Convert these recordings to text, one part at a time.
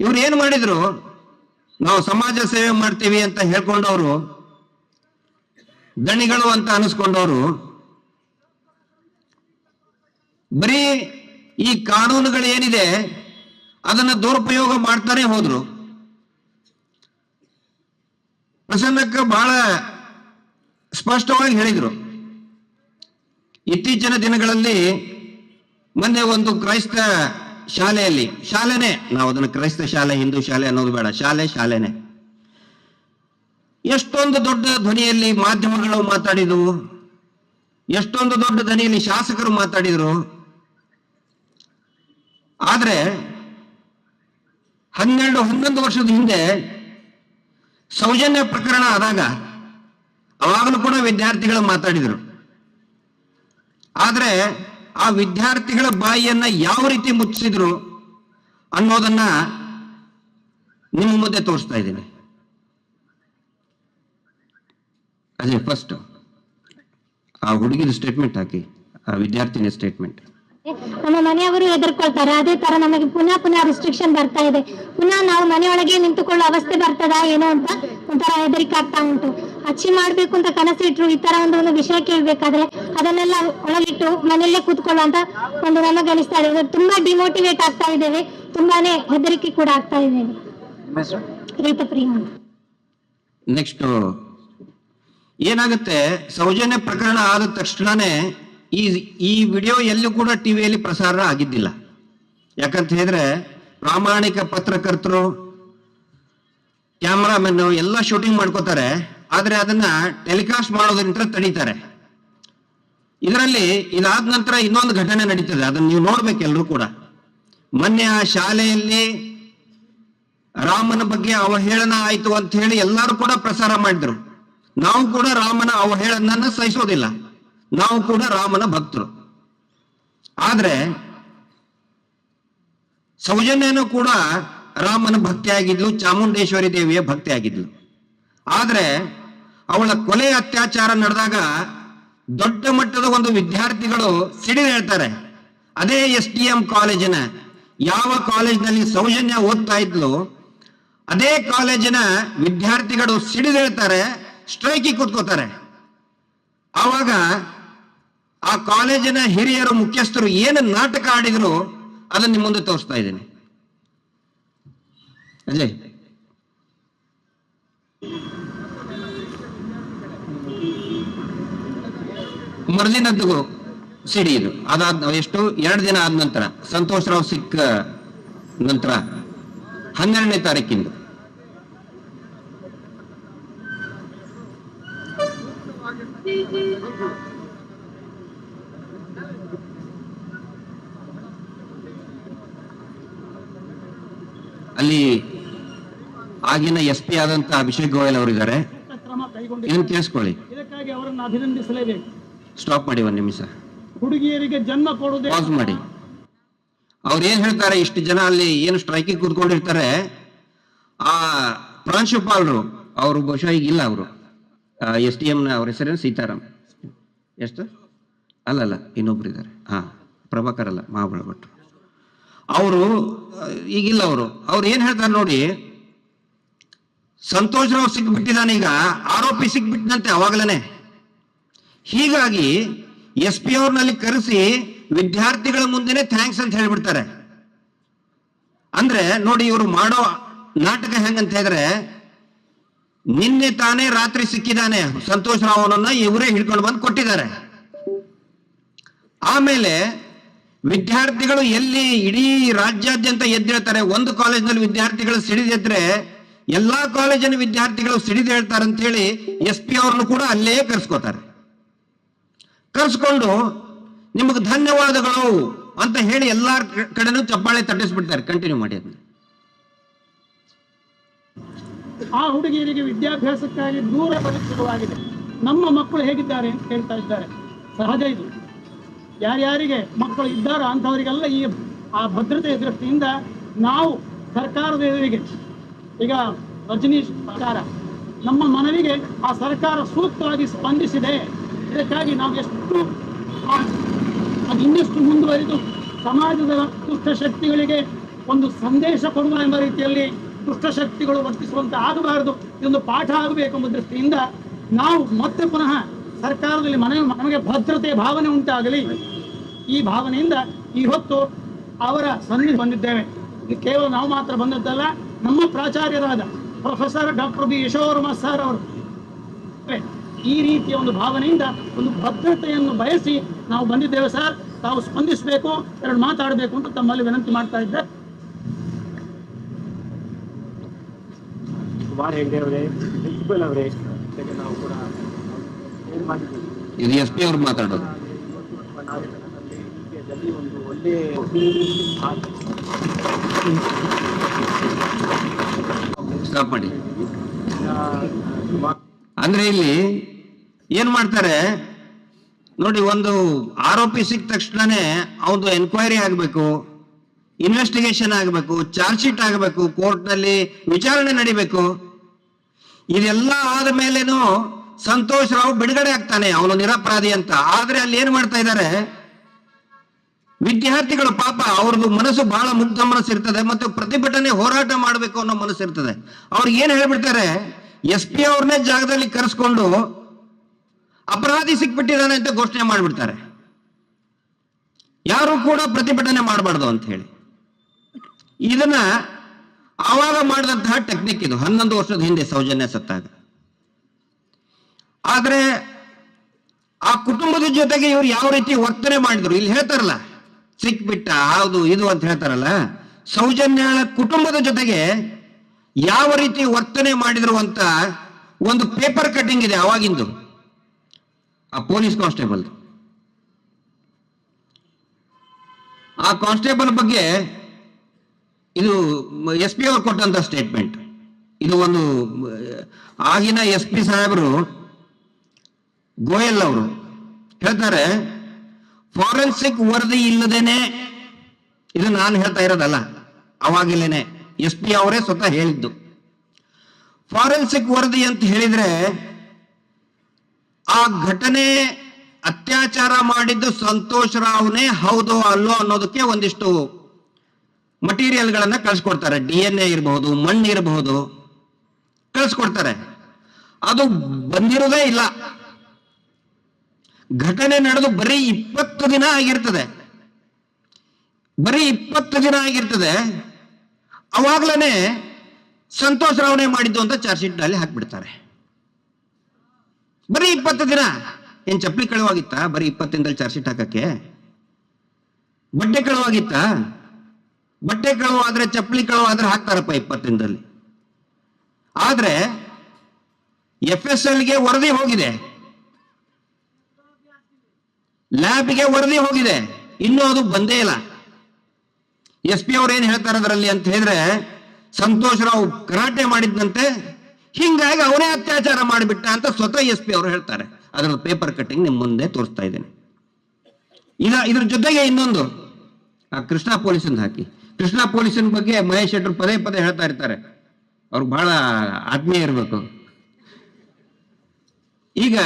ಇವ್ರು ಏನ್ ಮಾಡಿದ್ರು? ನಾವು ಸಮಾಜ ಸೇವೆ ಮಾಡ್ತೀವಿ ಅಂತ ಹೇಳ್ಕೊಂಡವರು, ದಣಿಗಳು ಅಂತ ಅನಿಸ್ಕೊಂಡವರು, ಬರೀ ಈ ಕಾನೂನುಗಳು ಏನಿದೆ, ಅದನ್ನ ದುರುಪಯೋಗ ಮಾಡ್ತಾನೆ ಹೋದ್ರು. ಪ್ರಸನ್ನಕ್ಕ ಬಹಳ ಸ್ಪಷ್ಟವಾಗಿ ಹೇಳಿದ್ರು. ಇತ್ತೀಚಿನ ದಿನಗಳಲ್ಲಿ ಮೊನ್ನೆ ಒಂದು ಕ್ರೈಸ್ತ ಶಾಲೆಯಲ್ಲಿ, ಶಾಲೆನೇ. ನಾವು ಅದನ್ನು ಕ್ರೈಸ್ತ ಶಾಲೆ, ಹಿಂದೂ ಶಾಲೆ ಅನ್ನೋದು ಬೇಡ. ಶಾಲೆ, ಶಾಲೆನೇ. ಎಷ್ಟೊಂದು ದೊಡ್ಡ ಧ್ವನಿಯಲ್ಲಿ ಮಾಧ್ಯಮಗಳು ಮಾತಾಡಿದವು. ಎಷ್ಟೊಂದು ದೊಡ್ಡ ಧ್ವನಿಯಲ್ಲಿ ಶಾಸಕರು ಮಾತಾಡಿದ್ರು. ಆದ್ರೆ, ಹನ್ನೆರಡು, ಹನ್ನೊಂದು ವರ್ಷದ ಹಿಂದೆ ಸೌಜನ್ಯ ಪ್ರಕರಣ ಆದಾಗ ಅವಾಗಲೂ ಕೂಡ ವಿದ್ಯಾರ್ಥಿಗಳು ಮಾತಾಡಿದರು. ಆದ್ರೆ ಆ ವಿದ್ಯಾರ್ಥಿಗಳ ಬಾಯಿಯನ್ನ ಯಾವ ರೀತಿ ಮುಚ್ಚಿದ್ರು ಅನ್ನೋದನ್ನ ನಿಮ್ಮ ಮುಂದೆ ತೋರಿಸ್ತಾ ಇದ್ದೀನಿ. ಅದೇ ಫಸ್ಟ್ ಆ ಹುಡುಗಿದ ಸ್ಟೇಟ್ಮೆಂಟ್ ಹಾಕಿ, ಆ ವಿದ್ಯಾರ್ಥಿನಿ ಸ್ಟೇಟ್ಮೆಂಟ್ ನಮ್ಮ ಮನೆಯವರು ಹೆದರ್ಕೊಳ್ತಾರೆ. ಅದೇ ತರ ನಮಗೆ ಪುನಃ ಪುನಃ ರಿಸ್ಟ್ರಿಕ್ಷನ್ ಬರ್ತಾ ಇದೆ. ಪುನಃ ನಾವು ಮನೆಯೊಳಗೆ ನಿಂತುಕೊಳ್ಳೋ ಅವಸ್ಥೆ ಬರ್ತದಾ ಏನೋ ಅಂತ ಒಂಥರ ಹೆದರಿಕೆ ಆಗ್ತಾ ಉಂಟು. ಅಚ್ಚಿ ಮಾಡ್ಬೇಕು ಅಂತ ಕನಸಿಟ್ರು ಈ ತರ ಒಂದು ಒಂದು ವಿಷಯ ಕೇಳ್ಬೇಕಾದ್ರೆ ಅದನ್ನೆಲ್ಲ ಒಳಗಿಟ್ಟು ಮನೆಯಲ್ಲೇ ಕೂತ್ಕೊಳ್ಳೋ ಅಂತ ಒಂದು ನಮಗೆ ಅನಿಸ್ತಾ ಇದೆ ತುಂಬಾ ಡಿಮೋಟಿವೇಟ್ ಆಗ್ತಾ ಇದ್ದೇವೆ. ತುಂಬಾನೇ ಹೆದರಿಕೆ ಕೂಡ ಆಗ್ತಾ ಇದ್ದೇವೆ ನೆಕ್ಸ್ಟ್ ಏನಾಗುತ್ತೆ? ಸೌಜನ್ಯ ಪ್ರಕರಣ ಆದ ತಕ್ಷಣನೇ ಈ ಈ ವಿಡಿಯೋ ಎಲ್ಲೂ ಕೂಡ ಟಿವಿಯಲ್ಲಿ ಪ್ರಸಾರ ಆಗಿದ್ದಿಲ್ಲ. ಯಾಕಂತ ಹೇಳಿದ್ರೆ, ಪ್ರಾಮಾಣಿಕ ಪತ್ರಕರ್ತರು ಕ್ಯಾಮ್ರಾಮನ್ ಎಲ್ಲ ಶೂಟಿಂಗ್ ಮಾಡ್ಕೋತಾರೆ. ಆದರೆ ಅದನ್ನ ಟೆಲಿಕಾಸ್ಟ್ ಮಾಡೋದ್ರಿಂದ ತಡೀತಾರೆ. ಇದರಲ್ಲಿ ಇದಾದ ನಂತರ ಇನ್ನೊಂದು ಘಟನೆ ನಡೀತದೆ. ಅದನ್ನ ನೀವು ನೋಡ್ಬೇಕು ಎಲ್ಲರೂ ಕೂಡ. ಮೊನ್ನೆ ಆ ಶಾಲೆಯಲ್ಲಿ ರಾಮನ ಬಗ್ಗೆ ಅವಹೇಳನ ಆಯಿತು ಅಂತ ಹೇಳಿ ಎಲ್ಲರೂ ಕೂಡ ಪ್ರಸಾರ ಮಾಡಿದ್ರು. ನಾವು ಕೂಡ ರಾಮನ ಅವಹೇಳನ ಸಹಿಸೋದಿಲ್ಲ. ನಾವು ಕೂಡ ರಾಮನ ಭಕ್ತರು. ಆದ್ರೆ ಸೌಜನ್ಯನು ಕೂಡ ರಾಮನ ಭಕ್ತಿಯಾಗಿದ್ಲು, ಚಾಮುಂಡೇಶ್ವರಿ ದೇವಿಯ ಭಕ್ತಿ ಆಗಿದ್ಲು ಆದ್ರೆ ಅವಳ ಕೊಲೆ ಅತ್ಯಾಚಾರ ನಡೆದಾಗ ದೊಡ್ಡ ಮಟ್ಟದ ಒಂದು ವಿದ್ಯಾರ್ಥಿಗಳು ಸಿಡಿದು ಹೇಳ್ತಾರೆ. ಅದೇ ಎಸ್ ಡಿ ಎಂ ಕಾಲೇಜಿನ ಯಾವ ಕಾಲೇಜಿನಲ್ಲಿ ಸೌಜನ್ಯ ಓದ್ತಾ ಇದ್ಲು, ಅದೇ ಕಾಲೇಜಿನ ವಿದ್ಯಾರ್ಥಿಗಳು ಸಿಡಿದು ಹೇಳ್ತಾರೆ, ಸ್ಟ್ರೈಕಿಗೆ ಕೂತ್ಕೋತಾರೆ. ಆವಾಗ ಆ ಕಾಲೇಜಿನ ಹಿರಿಯರು ಮುಖ್ಯಸ್ಥರು ಏನು ನಾಟಕ ಆಡಿದ್ರು ಅದನ್ನ ನಿಮ್ಮ ಮುಂದೆ ತೋರಿಸ್ತಾ ಇದ್ದೀನಿ. ಅಜಯ್ ಮರುದಿನದ್ದು ಸಿಡಿ ಇದು. ಅದಾದ ಎಷ್ಟು? ಎರಡು ದಿನ ಆದ ನಂತರ. ಸಂತೋಷ್ ರಾವ್ ಸಿಕ್ಕ ನಂತರ. ಹನ್ನೆರಡನೇ ತಾರೀಕಿಂದು. ಅಲ್ಲಿ ಆಗಿನ ಎಸ್ ಪಿ ಆದಂತ ಅಭಿಷೇಕ್ ಗೋಯಲ್ ಅವರು ಇದ್ದಾರೆ ಏನು ಇದಕ್ಕಾಗಿ ಅವರನ್ನು ಅಭಿನಂದಿಸಲೇಬೇಕು. ಸ್ಟಾಪ್ ಮಾಡಿ ಒಂದು ನಿಮಿಷ. ಹುಡುಗಿಯರಿಗೆ ಜನ್ಮ ಪಾಸ್ ಮಾಡಿ. ಅವ್ರು ಏನ್ ಹೇಳ್ತಾರೆ ಇಷ್ಟು ಜನ ಅಲ್ಲಿ ಏನು ಸ್ಟ್ರೈಕಿಗೆ ಕೂತ್ಕೊಂಡಿರ್ತಾರೆ ಆ ಪ್ರಾಂಶುಪಾಲರು ಅವರು ಬಹುಶಃ ಈಗ ಇಲ್ಲ ಅವರು. ಎಸ್ ಡಿ ಎಂ ಅವ್ರ ಹೆಸರೇನು? ಸೀತಾರಾಮ್. ಎಷ್ಟು? ಅಲ್ಲಲ್ಲ ಇನ್ನೊಬ್ರು ಇದ್ದಾರೆ ಹಾ ಪ್ರಭಾಕರ್ ಅಲ್ಲ ಮಹಾಬಳ ಭಟ್ರು ಅವರು, ಈಗಿಲ್ಲ ಅವರು. ಅವ್ರು ಏನ್ ಹೇಳ್ತಾರೆ ನೋಡಿ, ಸಂತೋಷ್ ರಾವ್ ಸಿಕ್ಬಿಟ್ಟಿದ್ದಾನೆ ಈಗ, ಆರೋಪಿ ಸಿಕ್ಬಿಟ್ಟನಂತೆ ಅವಾಗಲೇ ಹೀಗಾಗಿ ಎಸ್ ಪಿ ಅವ್ರನ್ನಲ್ಲಿ ಕರೆಸಿ ವಿದ್ಯಾರ್ಥಿಗಳ ಮುಂದೆನೆ ಥ್ಯಾಂಕ್ಸ್ ಅಂತ ಹೇಳ್ಬಿಡ್ತಾರೆ. ಅಂದ್ರೆ, ನೋಡಿ ಇವರು ಮಾಡೋ ನಾಟಕ ಹೆಂಗಂತ ಹೇಳಿದ್ರೆ, ನಿನ್ನೆ ತಾನೇ ರಾತ್ರಿ ಸಿಕ್ಕಿದ್ದಾನೆ ಸಂತೋಷ್ ರಾವನನ್ನ ಇವರೇ ಹಿಡ್ಕೊಂಡು ಬಂದು ಕೊಟ್ಟಿದ್ದಾರೆ. ಆಮೇಲೆ ವಿದ್ಯಾರ್ಥಿಗಳು ಎಲ್ಲಿ ಇಡೀ ರಾಜ್ಯಾದ್ಯಂತ ಎದ್ದೇಳ್ತಾರೆ? ಒಂದು ಕಾಲೇಜಿನಲ್ಲಿ ವಿದ್ಯಾರ್ಥಿಗಳು ಸಿಡಿದೆದ್ರೆ, ಎಲ್ಲಾ ಕಾಲೇಜಿನ ವಿದ್ಯಾರ್ಥಿಗಳು ಸಿಡಿದೇಳ್ತಾರೆ ಅಂತ ಹೇಳಿ ಎಸ್ ಪಿ ಅವ್ರನ್ನು ಕೂಡ ಅಲ್ಲೇ ಕರ್ಸ್ಕೋತಾರೆ. ಕರ್ಸ್ಕೊಂಡು ನಿಮಗೆ ಧನ್ಯವಾದಗಳು ಅಂತ ಹೇಳಿ ಎಲ್ಲಾರ ಕಡೆನೂ ಚಪ್ಪಾಳೆ ತಟ್ಟಿಸ್ಬಿಡ್ತಾರೆ. ಕಂಟಿನ್ಯೂ ಮಾಡಿ ಅದನ್ನ ಆ ಹುಡುಗಿಯರಿಗೆ ವಿದ್ಯಾಭ್ಯಾಸಕ್ಕಾಗಿ ದೂರ ಬರುತ್ತಿರುವಾಗಿದೆ. ನಮ್ಮ ಮಕ್ಕಳು ಹೇಗಿದ್ದಾರೆ ಅಂತ ಹೇಳ್ತಾ ಇದ್ದಾರೆ. ಸಹಜ ಇದು. ಯಾರ್ಯಾರಿಗೆ ಮಕ್ಕಳು ಇದ್ದಾರೋ ಅಂಥವರಿಗೆಲ್ಲ ಈ, ಆ ಭದ್ರತೆಯ ದೃಷ್ಟಿಯಿಂದ ನಾವು ಸರ್ಕಾರದ ಎದುರಿಗೆ, ಈಗ ರಜನೀಶ್ ಸರ್ಕಾರ, ನಮ್ಮ ಮನವಿಗೆ ಆ ಸರ್ಕಾರ ಸೂಕ್ತವಾಗಿ ಸ್ಪಂದಿಸಿದೆ. ಇದಕ್ಕಾಗಿ ನಾವು ಎಷ್ಟು ಅದು ಇನ್ನಷ್ಟು ಮುಂದುವರಿದು ಸಮಾಜದ ದುಷ್ಟಶಕ್ತಿಗಳಿಗೆ ಒಂದು ಸಂದೇಶ ಕೊಡುವ ಎಂಬ ರೀತಿಯಲ್ಲಿ ದುಷ್ಟಶಕ್ತಿಗಳು ವರ್ತಿಸುವಂತೆ ಆಗಬಾರದು. ಇದೊಂದು ಪಾಠ ಆಗಬೇಕು ಎಂಬ ದೃಷ್ಟಿಯಿಂದ ನಾವು ಮತ್ತೆ ಪುನಃ ಸರ್ಕಾರದಲ್ಲಿ ಮನೆ, ನಮಗೆ ಭದ್ರತೆ ಭಾವನೆ ಉಂಟಾಗಲಿ, ಈ ಭಾವನೆಯಿಂದ ಈ ಹೊತ್ತು ಅವರ ಸನ್ನಿಧಿ ಬಂದಿದ್ದೇವೆ. ಕೇವಲ ನಾವು ಮಾತ್ರ ಬಂದದ್ದಲ್ಲ, ನಮ್ಮ ಪ್ರಾಚಾರ್ಯರಾದ professor doctor B Yashovarma sir ಅವರು. ಈ ರೀತಿಯ ಒಂದು ಭಾವನೆಯಿಂದ ಒಂದು ಭದ್ರತೆಯನ್ನು ಬಯಸಿ ನಾವು ಬಂದಿದ್ದೇವೆ ಸರ್. ತಾವು ಸ್ಪಂದಿಸಬೇಕು, ಎರಡು ಮಾತಾಡಬೇಕು ಅಂತ ತಮ್ಮಲ್ಲಿ ವಿನಂತಿ ಮಾಡ್ತಾ ಇದ್ದೆ. ಕುಮಾರ್ ಹೆಗ್ಡೆ ಅವರೇ ಅವರೇ ನಾವು ಕೂಡ ಇದು ಎಸ್ ಪಿ ಅವ್ರು ಮಾತಾಡೋದು. ಮಾಡಿ. ಅಂದ್ರೆ ಇಲ್ಲಿ ಏನ್ ಮಾಡ್ತಾರೆ? ನೋಡಿ, ಒಂದು ಆರೋಪಿ ಸಿಕ್ಕ ತಕ್ಷಣನೇ ಅವನು ಎನ್ಕ್ವೈರಿ ಆಗಬೇಕು ಇನ್ವೆಸ್ಟಿಗೇಷನ್ ಆಗಬೇಕು ಚಾರ್ಜ್ ಶೀಟ್ ಆಗಬೇಕು ಕೋರ್ಟ್ನಲ್ಲಿ ವಿಚಾರಣೆ ನಡಿಬೇಕು. ಇದೆಲ್ಲ ಆದ ಮೇಲೇನು ಸಂತೋಷ್ ರಾವ್ ಬಿಡುಗಡೆ ಆಗ್ತಾನೆ, ಅವನು ನಿರಪರಾಧಿ ಅಂತ. ಆದ್ರೆ ಅಲ್ಲಿ ಏನ್ ಮಾಡ್ತಾ ಇದ್ದಾರೆ? ವಿದ್ಯಾರ್ಥಿಗಳು ಪಾಪ, ಅವ್ರದ್ದು ಮನಸ್ಸು ಬಹಳ ಮುಗ್ಧ ಮನಸ್ಸು ಇರ್ತದೆ ಮತ್ತು ಪ್ರತಿಭಟನೆ ಹೋರಾಟ ಮಾಡಬೇಕು ಅನ್ನೋ ಮನಸ್ಸು ಇರ್ತದೆ. ಅವ್ರಿಗೆ ಏನ್ ಹೇಳ್ಬಿಡ್ತಾರೆ? ಎಸ್ ಪಿ ಅವ್ರನ್ನೇ ಜಾಗದಲ್ಲಿ ಕರೆಸ್ಕೊಂಡು ಅಪರಾಧಿ ಸಿಕ್ಬಿಟ್ಟಿದ್ದಾನೆ ಅಂತ ಘೋಷಣೆ ಮಾಡಿಬಿಡ್ತಾರೆ. ಯಾರು ಕೂಡ ಪ್ರತಿಭಟನೆ ಮಾಡಬಾರ್ದು ಅಂತ ಹೇಳಿ. ಇದನ್ನ ಆವಾಗ ಮಾಡಿದಂತಹ ಟೆಕ್ನಿಕ್ ಇದು. ಹನ್ನೊಂದು ವರ್ಷದ ಹಿಂದೆ ಸೌಜನ್ಯ ಸತ್ತಾಗ. ಆದ್ರೆ ಆ ಕುಟುಂಬದ ಜೊತೆಗೆ ಇವ್ರು ಯಾವ ರೀತಿ ವರ್ತನೆ ಮಾಡಿದ್ರು? ಇಲ್ಲಿ ಹೇಳ್ತಾರಲ್ಲ ಸಿಕ್ಬಿಟ್ಟ ಹೌದು ಇದು ಅಂತ ಹೇಳ್ತಾರಲ್ಲ, ಸೌಜನ್ಯಳ ಕುಟುಂಬದ ಜೊತೆಗೆ ಯಾವ ರೀತಿ ವರ್ತನೆ ಮಾಡಿದ್ರು ಅಂತ ಒಂದು ಪೇಪರ್ ಕಟಿಂಗ್ ಇದೆ ಅವಾಗಿಂದು. ಆ ಪೊಲೀಸ್ ಕಾನ್ಸ್ಟೇಬಲ್. ಆ ಕಾನ್ಸ್ಟೇಬಲ್ ಬಗ್ಗೆ ಇದು ಎಸ್ ಪಿ ಅವರು ಕೊಟ್ಟಂತ ಸ್ಟೇಟ್ಮೆಂಟ್ ಇದು ಒಂದು ಆಗಿನ ಎಸ್ ಪಿ ಸಾಹೇಬರು ಗೋಯಲ್ ಅವರು ಹೇಳ್ತಾರೆ ಫಾರೆನ್ಸಿಕ್ ವರದಿ ಇಲ್ಲದೇನೆ, ಇದು ನಾನು ಹೇಳ್ತಾ ಇರೋದಲ್ಲ ಅವಾಗಲೇನೆ ಎಸ್ ಪಿ ಅವರೇ ಸ್ವತಃ ಹೇಳಿದ್ದು. ಫಾರೆನ್ಸಿಕ್ ವರದಿ ಅಂತ ಹೇಳಿದ್ರೆ, ಆ ಘಟನೆ ಅತ್ಯಾಚಾರ ಮಾಡಿದ್ದು ಸಂತೋಷ್ ರಾವ್ನೇ ಹೌದು ಅಲ್ಲೋ ಅನ್ನೋದಕ್ಕೆ ಒಂದಿಷ್ಟು ಮಟೀರಿಯಲ್ಗಳನ್ನ ಕಳಿಸ್ಕೊಡ್ತಾರೆ. ಡಿ ಎನ್ ಎ ಇರಬಹುದು, ಮಣ್ಣು ಇರಬಹುದು, ಕಳಿಸ್ಕೊಡ್ತಾರೆ. ಅದು ಬಂದಿರೋದೇ ಇಲ್ಲ. ಘಟನೆ ನಡೆದು ಬರೀ ಇಪ್ಪತ್ತು ದಿನ ಆಗಿರ್ತದೆ. ಬರೀ ಇಪ್ಪತ್ತು ದಿನ ಆಗಿರ್ತದೆ. ಅವಾಗ್ಲೇ ಸಂತೋಷ್ ರಾವ್ನೆ ಮಾಡಿದ್ದು ಅಂತ ಚಾರ್ಜ್ ಶೀಟ್ ಅಲ್ಲಿ ಹಾಕ್ಬಿಡ್ತಾರೆ. ಬರೀ ಇಪ್ಪತ್ತು ದಿನ. ಏನ್ ಚಪ್ಪಲಿ ಕಳುವಾಗಿತ್ತಾ? ಬರೀ ಇಪ್ಪತ್ತು ದಿನದಲ್ಲಿ ಚಾರ್ಜ್ ಶೀಟ್ ಹಾಕಕ್ಕೆ? ಬಟ್ಟೆ ಕಳುವಾಗಿತ್ತಾ? ಬಟ್ಟೆ ಕಳುವಾದ್ರೆ ಚಪ್ಪಲಿ ಕಳುವಾದ್ರೆ ಹಾಕ್ತಾರಪ್ಪ ಇಪ್ಪತ್ತು ದಿನದಲ್ಲಿ ಆದ್ರೆ ಎಫ್ ಎಸ್ ಎಲ್ಗೆ ವರದಿ ಹೋಗಿದೆ. ಲ್ಯಾಬ್ಗೆ ವರದಿ ಹೋಗಿದೆ. ಇನ್ನೂ ಅದು ಬಂದೇ ಇಲ್ಲ. ಎಸ್ ಪಿ ಅವ್ರು ಏನ್ ಹೇಳ್ತಾರೆ ಅದರಲ್ಲಿ ಅಂತ ಹೇಳಿದ್ರೆ, ಸಂತೋಷ್ ರಾವ್ ಕರಾಟೆ ಮಾಡಿದ್ನಂತೆ, ಹಿಂಗಾಗಿ ಅವನೇ ಅತ್ಯಾಚಾರ ಮಾಡಿಬಿಟ್ಟ ಅಂತ ಸ್ವತಃ ಎಸ್ ಪಿ ಅವರು ಹೇಳ್ತಾರೆ. ಅದರ ಪೇಪರ್ ಕಟ್ಟಿಂಗ್ ನಿಮ್ ಮುಂದೆ ತೋರಿಸ್ತಾ ಇದ್ದೇನೆ. ಇದ, ಇದ್ರ ಜೊತೆಗೆ ಇನ್ನೊಂದು, ಆ ಕೃಷ್ಣ ಪೊಲೀಸನ್ ಹಾಕಿ. ಕೃಷ್ಣ ಪೊಲೀಸನ್ ಬಗ್ಗೆ ಮಹೇಶ್ ಶೆಟ್ಟರ್ ಪದೇ ಪದೇ ಹೇಳ್ತಾ ಇರ್ತಾರೆ. ಅವ್ರು ಬಹಳ ಆತ್ಮೀಯ ಇರಬೇಕು. ಈಗ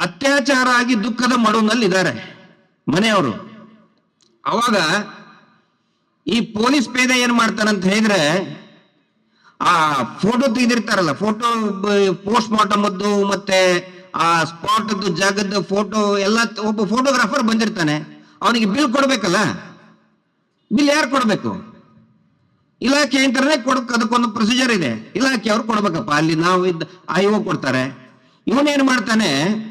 ಅತ್ಯಾಚಾರ ಆಗಿ ದುಃಖದ ಮಡುವಿನಲ್ಲಿದ್ದಾರೆ ಮನೆಯವರು. ಅವಾಗ ಈ ಪೊಲೀಸ್ ಪೇದೆ ಏನ್ ಅಂತ ಹೇಳಿದ್ರೆ, ಆ ಫೋಟೋ ತೆಗೆದಿರ್ತಾರಲ್ಲ ಫೋಟೋ ಪೋಸ್ಟ್ ಮಾರ್ಟಮ್ ಮತ್ತೆ ಆ ಸ್ಪಾಟ್ ಜಾಗದ ಫೋಟೋ ಎಲ್ಲ ಒಬ್ಬ ಫೋಟೋಗ್ರಾಫರ್ ಬಂದಿರ್ತಾನೆ. ಅವನಿಗೆ ಬಿಲ್ ಕೊಡ್ಬೇಕಲ್ಲ? ಬಿಲ್ ಯಾರು ಕೊಡ್ಬೇಕು? ಇಲಾಖೆ ಅಂತಾನೆ ಕೊಡಕ್ ಅದಕ್ಕೊಂದು ಪ್ರೊಸೀಜರ್ ಇದೆ. ಇಲಾಖೆ ಅವ್ರು ಕೊಡ್ಬೇಕಪ್ಪ. ಅಲ್ಲಿ ನಾವು ಇದ್ದ ಐಒ ಕೊಡ್ತಾರೆ. ಇವನೇನ್ ಮಾಡ್ತಾನೆ?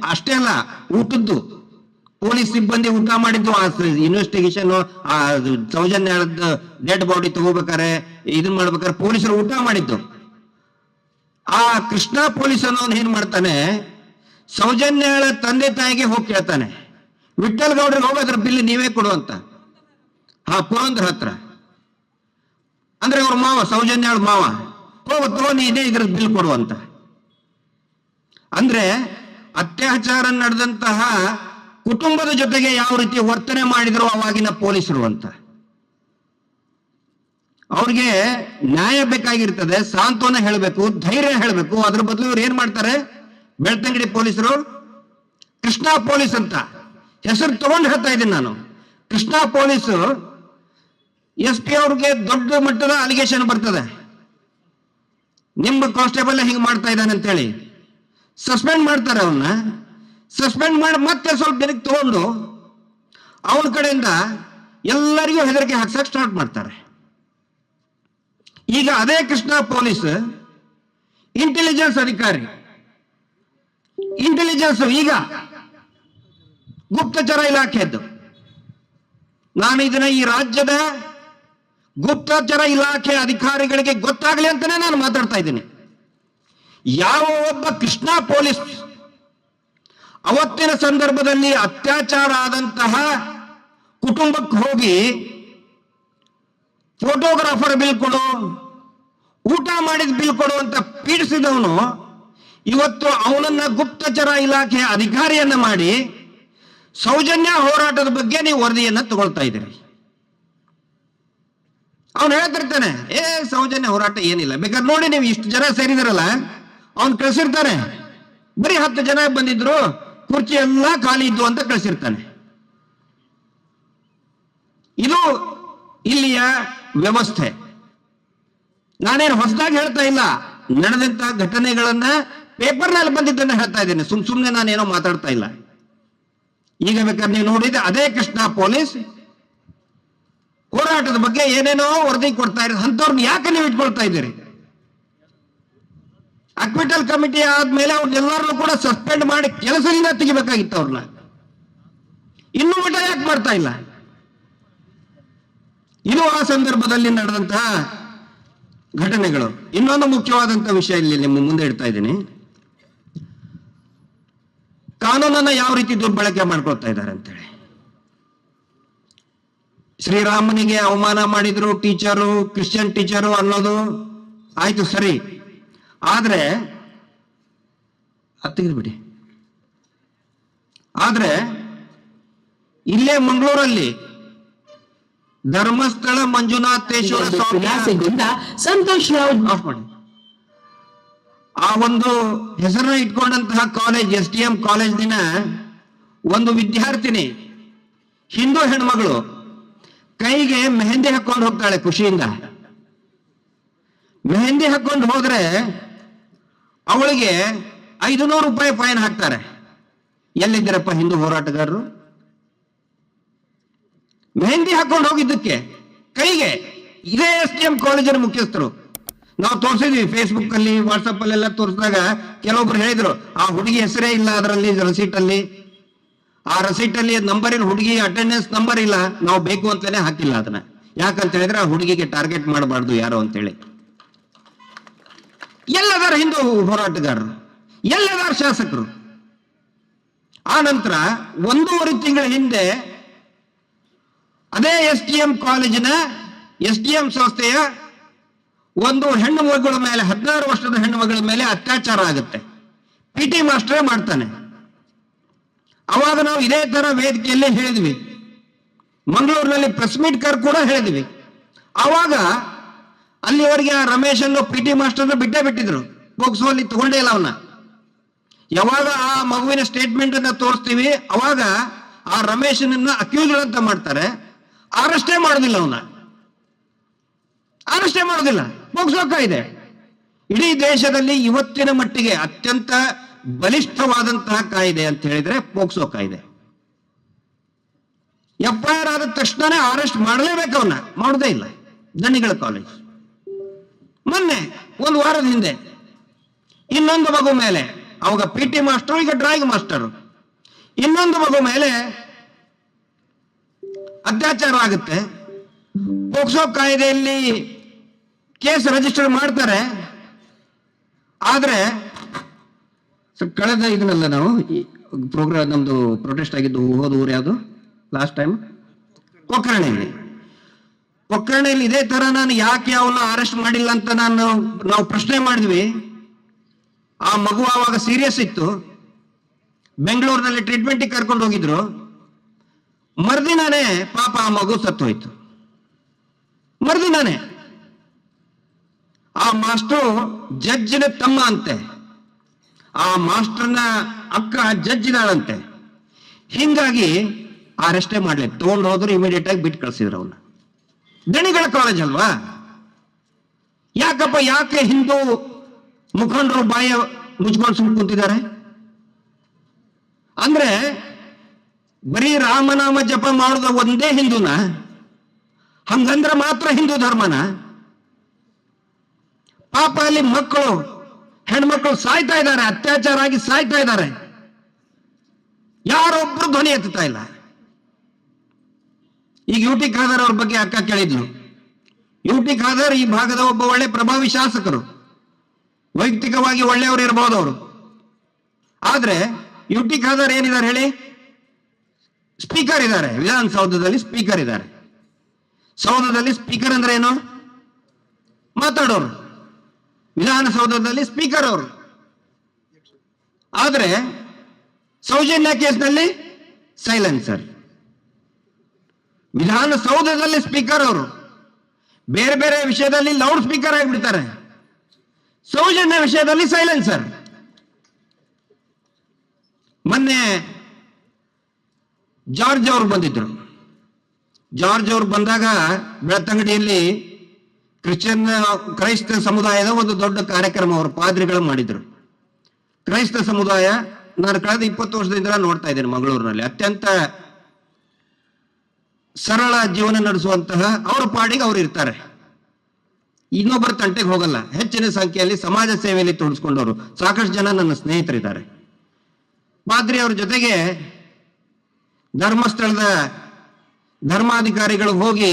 ಅಷ್ಟೇ ಅಲ್ಲ, ಊಟದ್ದು. ಪೊಲೀಸ್ ಸಿಬ್ಬಂದಿ ಊಟ ಮಾಡಿದ್ದು, ಆ ಇನ್ವೆಸ್ಟಿಗೇಷನ್ ಆ ಸೌಜನ್ಯ ಡೆಡ್ ಬಾಡಿ ತಗೋಬೇಕಾರೆ, ಇದನ್ ಮಾಡ್ಬೇಕಾರೆ ಪೊಲೀಸರು ಊಟ ಮಾಡಿದ್ದು. ಆ ಕೃಷ್ಣ ಪೊಲೀಸ್ ಅನ್ನೋನ್ ಏನ್ ಮಾಡ್ತಾನೆ? ಸೌಜನ್ಯಾಳ ತಂದೆ ತಾಯಿಗೆ ಹೋಗಿ ಕೇಳ್ತಾನೆ. ವಿಠಲ್ ಗೌಡ್ರಿಗೆ ಹೋಗೋದ್ರ ಬಿಲ್ ನೀವೇ ಕೊಡು ಅಂತ. ಆ ಪುರಂದ್ರ ಹತ್ರ. ಅಂದ್ರೆ ಅವ್ರ ಮಾವ, ಸೌಜನ್ಯಾಳ ಮಾವ. ಹೋಗ, ತಗೋ, ನೀನೇ ಇದ್ರ ಬಿಲ್ ಕೊಡು ಅಂತ. ಅಂದ್ರೆ ಅತ್ಯಾಚಾರ ನಡೆದಂತಹ ಕುಟುಂಬದ ಜೊತೆಗೆ ಯಾವ ರೀತಿ ವರ್ತನೆ ಮಾಡಿದ್ರು ಅವಾಗಿನ ಪೊಲೀಸರು ಅಂತ. ಅವ್ರಿಗೆ ನ್ಯಾಯ ಬೇಕಾಗಿರ್ತದೆ, ಸಾಂತ್ವನ ಹೇಳಬೇಕು, ಧೈರ್ಯ ಹೇಳಬೇಕು. ಅದ್ರ ಬದಲು ಇವ್ರು ಏನ್ ಮಾಡ್ತಾರೆ? ಬೆಳ್ತಂಗಡಿ ಪೊಲೀಸರು, ಕೃಷ್ಣ ಪೊಲೀಸ್ ಅಂತ. ಹೆಸರು ತಗೊಂಡು ಹೇಳ್ತಾ ಇದ್ದೀನಿ ನಾನು. ಕೃಷ್ಣ ಪೊಲೀಸ್ ಎಸ್ ಪಿ ಅವ್ರಿಗೆ ದೊಡ್ಡ ಮಟ್ಟದ ಅಲಿಗೇಷನ್ ಬರ್ತದೆ. ನಿಮ್ಮ ಕಾನ್ಸ್ಟೇಬಲ್ ಹಿಂಗ್ ಮಾಡ್ತಾ ಇದ್ದಾನೆ ಅಂತೇಳಿ. ಸಸ್ಪೆಂಡ್ ಮಾಡ್ತಾರೆ ಅವನ್ನ ಸಸ್ಪೆಂಡ್ ಮಾಡಿ ಮತ್ತೆ ಸ್ವಲ್ಪ ದಿನಕ್ಕೆ ತಗೊಂಡು ಅವನ ಕಡೆಯಿಂದ ಎಲ್ಲರಿಗೂ ಹೆದರಿಕೆ ಹಾಕ್ಸಕ್ ಸ್ಟಾರ್ಟ್ ಮಾಡ್ತಾರೆ. ಈಗ ಅದೇ ಕೃಷ್ಣ ಪೊಲೀಸ್ ಇಂಟೆಲಿಜೆನ್ಸ್ ಅಧಿಕಾರಿ. ಇಂಟೆಲಿಜೆನ್ಸ್ ಈಗ ಗುಪ್ತಚರ ಇಲಾಖೆದ್ದು ನಾನು ಇದನ್ನ ಈ ರಾಜ್ಯದ ಗುಪ್ತಚರ ಇಲಾಖೆ ಅಧಿಕಾರಿಗಳಿಗೆ ಗೊತ್ತಾಗಲಿ ಅಂತಾನೆ ನಾನು ಮಾತಾಡ್ತಾ ಇದ್ದೀನಿ. ಯಾವ ಒಬ್ಬ ಕೃಷ್ಣ ಪೊಲೀಸ್? ಅವತ್ತಿನ ಸಂದರ್ಭದಲ್ಲಿ ಅತ್ಯಾಚಾರ ಆದಂತಹ ಕುಟುಂಬಕ್ಕೆ ಹೋಗಿ ಫೋಟೋಗ್ರಾಫರ್ ಬಿಲ್ ಕೊಡು, ಊಟ ಮಾಡಿದ ಬಿಲ್ ಕೊಡು ಅಂತ ಪೀಡಿಸಿದವನು, ಇವತ್ತು ಅವನನ್ನ ಗುಪ್ತಚರ ಇಲಾಖೆಯ ಅಧಿಕಾರಿಯನ್ನ ಮಾಡಿ ಸೌಜನ್ಯ ಹೋರಾಟದ ಬಗ್ಗೆ ನೀವು ವರದಿಯನ್ನ ತಗೊಳ್ತಾ ಇದ್ದೀರಿ. ಅವನು ಹೇಳ್ತಿರ್ತಾನೆ, ಏ ಸೌಜನ್ಯ ಹೋರಾಟ ಏನಿಲ್ಲ, ಬೇಕಾದ್ರೆ ನೋಡಿ ನೀವು ಇಷ್ಟು ಜನ ಸೇರಿದಿರಲ್ಲ ಅವ್ನು ಕಳ್ಸಿರ್ತಾನೆ. ಬರೀ ಹತ್ತು ಜನ ಬಂದಿದ್ರು, ಕುರ್ಚಿ ಎಲ್ಲ ಖಾಲಿ ಇದ್ದು ಅಂತ ಕಳ್ಸಿರ್ತಾನೆ. ಇದು ಇಲ್ಲಿಯ ವ್ಯವಸ್ಥೆ. ನಾನೇನು ಹೊಸದಾಗಿ ಹೇಳ್ತಾ ಇಲ್ಲ. ನಡೆದಂತ ಘಟನೆಗಳನ್ನ ಪೇಪರ್ನಲ್ಲಿ ಬಂದಿದ್ದನ್ನ ಹೇಳ್ತಾ ಇದ್ದೇನೆ. ಸುಮ್ ಸುಮ್ನೆ ನಾನೇನೋ ಮಾತಾಡ್ತಾ ಇಲ್ಲ. ಈಗ ಬೇಕಾದ್ರೆ ನೀವು ನೋಡಿದ್ರೆ ಅದೇ ಕೃಷ್ಣ ಪೊಲೀಸ್ ಹೋರಾಟದ ಬಗ್ಗೆ ಏನೇನೋ ವರದಿ ಕೊಡ್ತಾ ಇರೋದು ಅಂಥವ್ರನ್ನ ಯಾಕೆ ನೀವು ಇಟ್ಕೊಳ್ತಾ ಇದ್ದೀರಿ? ಅಕ್ವಿಟಲ್ ಕಮಿಟಿ ಆದ್ಮೇಲೆ ಅವ್ರನ್ನೆಲ್ಲರನ್ನೂ ಕೂಡ ಸಸ್ಪೆಂಡ್ ಮಾಡಿ ಕೆಲಸದಿಂದ ತೆಗಿಬೇಕಾಗಿತ್ತು ಅವ್ರನ್ನ ಇನ್ನು ಮಟ್ಟ ಯಾಕೆ ಮಾಡ್ತಾ ಇಲ್ಲ? ಇದು ಆ ಸಂದರ್ಭದಲ್ಲಿ ನಡೆದಂತಹ ಘಟನೆಗಳು. ಇನ್ನೊಂದು ಮುಖ್ಯವಾದಂತಹ ವಿಷಯ ಇಲ್ಲಿ ನಿಮ್ಮ ಮುಂದೆ ಇಡ್ತಾ ಇದ್ದೀನಿ. ಕಾನೂನನ್ನ ಯಾವ ರೀತಿ ದುರ್ಬಳಕೆ ಮಾಡ್ಕೊಳ್ತಾ ಇದ್ದಾರೆ ಅಂತೇಳಿ. ಶ್ರೀರಾಮನಿಗೆ ಅವಮಾನ ಮಾಡಿದ್ರು ಟೀಚರು, ಕ್ರಿಶ್ಚಿಯನ್ ಟೀಚರು ಅನ್ನೋದು ಆಯ್ತು ಸರಿ. ಆದ್ರೆ ಅತ್ತಿಗೆ ಬಿಡಿ. ಆದ್ರೆ ಇಲ್ಲೇ ಮಂಗಳೂರಲ್ಲಿ ಧರ್ಮಸ್ಥಳ ಮಂಜುನಾಥೇಶ್ವರ ಸ್ವಾಮಿ ಖುಲಾಸೆಗೊಂಡ ಸಂತೋಷ್ ರಾವ್ ಆಫ್ ಮಾಡಿ. ಆ ಒಂದು ಹೆಸರನ್ನ ಇಟ್ಕೊಂಡಂತಹ ಕಾಲೇಜ್ ಎಸ್ ಡಿ ಎಂ ಕಾಲೇಜಿನ ಒಂದು ವಿದ್ಯಾರ್ಥಿನಿ ಹಿಂದೂ ಹೆಣ್ಮಗಳು ಕೈಗೆ ಮೆಹಂದಿ ಹಾಕೊಂಡು ಹೋಗ್ತಾಳೆ ಖುಷಿಯಿಂದ. ಮೆಹಂದಿ ಹಾಕೊಂಡು ಹೋದ್ರೆ ಅವಳಿಗೆ ಐದು ನೂರು ರೂಪಾಯಿ ಫೈನ್ ಹಾಕ್ತಾರೆ. ಎಲ್ಲಿದ್ದೀರಪ್ಪ ಹಿಂದೂ ಹೋರಾಟಗಾರರು? ಮೆಹಂದಿ ಹಾಕೊಂಡು ಹೋಗಿದ್ದಕ್ಕೆ ಕೈಗೆ ಇದೇ ಎಸ್ ಡಿ ಎಂ ಕಾಲೇಜಿನ ಮುಖ್ಯಸ್ಥರು. ನಾವು ತೋರಿಸಿದ್ವಿ ಫೇಸ್ಬುಕ್ ಅಲ್ಲಿ ವಾಟ್ಸಪ್ ಅಲ್ಲೆಲ್ಲ ತೋರಿಸಿದಾಗ ಕೆಲವೊಬ್ರು ಹೇಳಿದ್ರು, ಆ ಹುಡುಗಿ ಹೆಸರೇ ಇಲ್ಲ ಅದರಲ್ಲಿ ರಸೀಟ್ ಅಲ್ಲಿ. ಆ ರಸೀಟ್ ಅಲ್ಲಿ ನಂಬರ್ ಹುಡುಗಿ ಅಟೆಂಡೆನ್ಸ್ ನಂಬರ್ ಇಲ್ಲ, ನಾವು ಬೇಕು ಅಂತಾನೆ ಹಾಕಿಲ್ಲ ಅದನ್ನ. ಯಾಕಂತ ಹೇಳಿದ್ರೆ ಆ ಹುಡುಗಿಗೆ ಟಾರ್ಗೆಟ್ ಮಾಡಬಾರ್ದು ಯಾರು ಅಂತೇಳಿ. ಎಲ್ಲದಾರ ಹಿಂದೂ ಹೋರಾಟಗಾರರು, ಎಲ್ಲದಾರ ಶಾಸಕರು. ಆ ನಂತರ ಒಂದೂವರೆ ತಿಂಗಳ ಹಿಂದೆ ಅದೇ ಎಸ್ ಡಿ ಎಂ ಕಾಲೇಜಿನ ಎಸ್ ಡಿ ಎಂ ಸಂಸ್ಥೆಯ ಒಂದು ಹೆಣ್ಣು ಮಗಳ ಮೇಲೆ, ಹದಿನಾರು ವರ್ಷದ ಹೆಣ್ಣು ಮಗಳ ಮೇಲೆ ಅತ್ಯಾಚಾರ ಆಗುತ್ತೆ. ಪಿ ಟಿ ಮಾಸ್ಟರೇ ಮಾಡ್ತಾನೆ. ಅವಾಗ ನಾವು ಇದೇ ತರ ವೇದಿಕೆಯಲ್ಲಿ ಹೇಳಿದ್ವಿ. ಮಂಗಳೂರಿನಲ್ಲಿ ಪ್ರೆಸ್ ಮೀಟ್ ಕರ್ ಕೂಡ ಹೇಳಿದ್ವಿ. ಅವಾಗ ಅಲ್ಲಿವರೆಗೆ ಆ ರಮೇಶ್ ಪಿ ಟಿ ಮಾಸ್ಟರ್ನ ಬಿಟ್ಟೇ ಬಿಟ್ಟಿದ್ರು. ಪೋಕ್ಸೋ ಅಲ್ಲಿ ತಗೊಂಡೇ ಇಲ್ಲ ಅವನ್ನ ಯಾವಾಗ ಆ ಮಗುವಿನ ಸ್ಟೇಟ್ಮೆಂಟ್ ಅನ್ನ ತೋರಿಸ್ತೀವಿ, ಅವಾಗ ಆ ರಮೇಶನನ್ನ ಅಕ್ಯೂಸ್ ಅಂತ ಮಾಡ್ತಾರೆ. ಅರೆಸ್ಟೇ ಮಾಡೋದಿಲ್ಲ ಅವನ. ಅರೆಸ್ಟೇ ಮಾಡೋದಿಲ್ಲ. ಪೋಕ್ಸೋ ಇದೆ. ಇಡೀ ದೇಶದಲ್ಲಿ ಇವತ್ತಿನ ಮಟ್ಟಿಗೆ ಅತ್ಯಂತ ಬಲಿಷ್ಠವಾದಂತಹ ಕಾಯ್ದೆ ಅಂತ ಹೇಳಿದ್ರೆ ಪೋಕ್ಸೋ ಕಾಯ್ದೆ ಎಫ್ ಆರ್ ಆದ ತಕ್ಷಣನೇ ಅರೆಸ್ಟ್ ಮಾಡಲೇಬೇಕು ಅವನ್ನ ಮಾಡೋದೇ ಇಲ್ಲ. ದಣಿಗಳ ಕಾಲೇಜ್ ಮೊನ್ನೆ, ಒಂದು ವಾರದ ಹಿಂದೆ, ಇನ್ನೊಂದು ಮಗು ಮೇಲೆ, ಅವಾಗ ಪಿ ಟಿ ಮಾಸ್ಟರ್ ಈಗ ಡ್ರಾಯಿಂಗ್ ಮಾಸ್ಟರ್ ಇನ್ನೊಂದು ಮಗು ಮೇಲೆ ಅತ್ಯಾಚಾರ ಆಗುತ್ತೆ. ಪೋಕ್ಸೋ ಕಾಯ್ದೆಯಲ್ಲಿ ಕೇಸ್ ರಿಜಿಸ್ಟರ್ ಮಾಡ್ತಾರೆ. ಆದ್ರೆ ಕಳೆದ ಇದನ್ನಲ್ಲ ನಾವು ಪ್ರೋಗ್ರಾಮ್ ನಮ್ದು ಪ್ರೊಟೆಸ್ಟ್ ಆಗಿದ್ದು ಹೋದ ಊರು ಯಾವುದು? ಲಾಸ್ಟ್ ಟೈಮ್ ಕೊಕ್ಕರಣೆಯಲ್ಲಿ ಕೊಕ್ಕರಣೆಯಲ್ಲಿ ಇದೇ ತರ ನಾನು ಯಾಕೆ ಅವನ್ನ ಅರೆಸ್ಟ್ ಮಾಡಿಲ್ಲ ಅಂತ ನಾನು ನಾವು ಪ್ರಶ್ನೆ ಮಾಡಿದ್ವಿ. ಆ ಮಗು ಆವಾಗ ಸೀರಿಯಸ್ ಇತ್ತು. ಬೆಂಗಳೂರಿನಲ್ಲಿ ಟ್ರೀಟ್ಮೆಂಟಿಗೆ ಕರ್ಕೊಂಡು ಹೋಗಿದ್ರು. ಮರ್ದಿನಾನೇ ಪಾಪ ಆ ಮಗು ಸತ್ತು ಹೋಯ್ತು. ಮರ್ದಿನಾನೇ. ಆ ಮಾಸ್ಟರ್ ಜಡ್ಜಿನ ತಮ್ಮ ಅಂತೆ. ಆ ಮಾಸ್ಟರ್ನ ಅಕ್ಕ ಜಡ್ಜ್ ಇದ್ದಾಳಂತೆ ಹಿಂಗಾಗಿ ಅರೆಸ್ಟೇ ಮಾಡ್ಲಿ ತಗೊಂಡು ಹೋದ್ರು ಇಮಿಡಿಯೇಟ್ ಆಗಿ ಬಿಟ್ಟು ಕಳ್ಸಿದ್ರು ಅವನ್ನ ದಣಿಗಳ ಕಾಲೇಜ್ ಅಲ್ವಾ? ಯಾಕಪ್ಪ ಯಾಕೆ ಹಿಂದೂ ಮುಖಂಡರು ಬಾಯ ಮುಚ್ಕೊಂಡು ಕುಂತಿದ್ದಾರೆ? ಅಂದ್ರೆ ಬರೀ ರಾಮನಾಮ ಜಪ ಮಾಡೋದ ಒಂದೇ ಹಿಂದೂನ? ಹಂಗಂದ್ರೆ ಮಾತ್ರ ಹಿಂದೂ ಧರ್ಮನ? ಪಾಪ ಅಲ್ಲಿ ಮಕ್ಕಳು, ಹೆಣ್ಮಕ್ಳು ಸಾಯ್ತಾ ಇದ್ದಾರೆ, ಅತ್ಯಾಚಾರ ಆಗಿ ಸಾಯ್ತಾ ಇದ್ದಾರೆ. ಯಾರೊಬ್ರು ಧ್ವನಿ ಎತ್ತುತ್ತಾ ಇಲ್ಲ. ಈಗ ಯು ಟಿ ಖಾದರ್ ಅವ್ರ ಬಗ್ಗೆ ಅಕ್ಕ ಕೇಳಿದ್ಲು. ಯು ಟಿ ಖಾದರ್ ಈ ಭಾಗದ ಒಬ್ಬ ಒಳ್ಳೆ ಪ್ರಭಾವಿ ಶಾಸಕರು. ವೈಯಕ್ತಿಕವಾಗಿ ಒಳ್ಳೆಯವರು ಇರಬಹುದು ಅವರು. ಆದ್ರೆ ಯು ಟಿ ಖಾದರ್ ಏನಿದ್ದಾರೆ ಹೇಳಿ? ಸ್ಪೀಕರ್ ಇದ್ದಾರೆ. ವಿಧಾನಸೌಧದಲ್ಲಿ ಸ್ಪೀಕರ್ ಇದ್ದಾರೆ. ಸೌಧದಲ್ಲಿ ಸ್ಪೀಕರ್ ಅಂದ್ರೆ ಏನು? ಮಾತಾಡೋರು. ವಿಧಾನಸೌಧದಲ್ಲಿ ಸ್ಪೀಕರ್ ಅವರು. ಆದ್ರೆ ಸೌಜನ್ಯ ಕೇಸ್ನಲ್ಲಿ ಸೈಲೆನ್ಸರ್. ವಿಧಾನಸೌಧದಲ್ಲಿ ಸ್ಪೀಕರ್ ಅವರು. ಬೇರೆ ಬೇರೆ ವಿಷಯದಲ್ಲಿ ಲೌಡ್ ಸ್ಪೀಕರ್ ಆಗಿಬಿಡ್ತಾರೆ. ಸೌಜನ್ಯ ವಿಷಯದಲ್ಲಿ ಸೈಲೆನ್ಸರ್ ಮೊನ್ನೆ ಜಾರ್ಜ್ ಅವರು ಬಂದಿದ್ರು. ಜಾರ್ಜ್ ಅವರು ಬಂದಾಗ ಬೆಳತಂಗಡಿಯಲ್ಲಿ ಕ್ರಿಶ್ಚಿಯನ್, ಕ್ರೈಸ್ತ ಸಮುದಾಯದ ಒಂದು ದೊಡ್ಡ ಕಾರ್ಯಕ್ರಮ ಅವರು ಪಾದ್ರಿಗಳು ಮಾಡಿದ್ರು. ಕ್ರೈಸ್ತ ಸಮುದಾಯ ನಾನು ಕಳೆದ ಇಪ್ಪತ್ತು ವರ್ಷದಿಂದ ನೋಡ್ತಾ ಇದ್ದೇನೆ ಮಂಗಳೂರಿನಲ್ಲಿ. ಅತ್ಯಂತ ಸರಳ ಜೀವನ ನಡೆಸುವಂತಹ ಅವರ ಪಾಡಿಗೆ ಅವ್ರು ಇರ್ತಾರೆ. ಇನ್ನೊಬ್ಬರ ತಂಟೆಗೆ ಹೋಗಲ್ಲ. ಹೆಚ್ಚಿನ ಸಂಖ್ಯೆಯಲ್ಲಿ ಸಮಾಜ ಸೇವೆಯಲ್ಲಿ ತೊಡಸ್ಕೊಂಡವರು ಸಾಕಷ್ಟು ಜನ ನನ್ನ ಸ್ನೇಹಿತರಿದ್ದಾರೆ. ಪಾದ್ರಿ ಅವ್ರ ಜೊತೆಗೆ ಧರ್ಮಸ್ಥಳದ ಧರ್ಮಾಧಿಕಾರಿಗಳು ಹೋಗಿ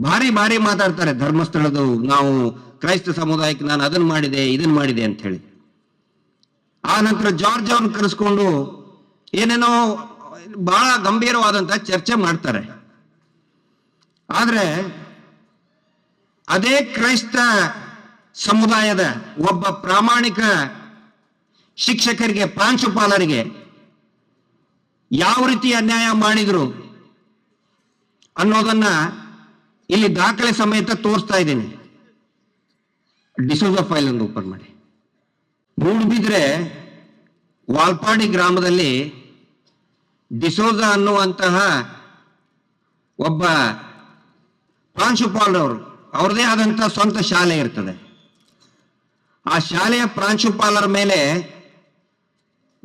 ಭಾರಿ ಭಾರಿ ಮಾತಾಡ್ತಾರೆ. ಧರ್ಮಸ್ಥಳದ ನಾವು ಕ್ರೈಸ್ತ ಸಮುದಾಯಕ್ಕೆ ನಾನು ಅದನ್ನ ಮಾಡಿದೆ, ಇದನ್ನ ಮಾಡಿದೆ ಅಂತ ಹೇಳಿ. ಆ ನಂತರ ಜಾರ್ಜ್ ಅವ್ರನ್ನ ಕರೆಸ್ಕೊಂಡು ಏನೇನೋ ಬಹಳ ಗಂಭೀರವಾದಂತ ಚರ್ಚೆ ಮಾಡ್ತಾರೆ. ಆದ್ರೆ ಅದೇ ಕ್ರೈಸ್ತ ಸಮುದಾಯದ ಒಬ್ಬ ಪ್ರಾಮಾಣಿಕ ಶಿಕ್ಷಕರಿಗೆ, ಪ್ರಾಂಶುಪಾಲರಿಗೆ ಯಾವ ರೀತಿ ಅನ್ಯಾಯ ಮಾಡಿದ್ರು ಅನ್ನೋದನ್ನ ಇಲ್ಲಿ ದಾಖಲೆ ಸಮೇತ ತೋರಿಸ್ತಾ ಇದ್ದೀನಿ. ಡಿಸೋಜ ಫೈಲ್ ಅನ್ನು ಓಪನ್ ಮಾಡಿ. ಮೂಡುಬಿದ್ರೆ ವಾಲ್ಪಾಡಿ ಗ್ರಾಮದಲ್ಲಿ ಡಿಸೋಜ ಅನ್ನುವಂತಹ ಒಬ್ಬ ಪ್ರಾಂಶುಪಾಲರವರು ಅವ್ರದೇ ಆದಂತಹ ಸ್ವಂತ ಶಾಲೆ ಇರ್ತದೆ. ಆ ಶಾಲೆಯ ಪ್ರಾಂಶುಪಾಲರ ಮೇಲೆ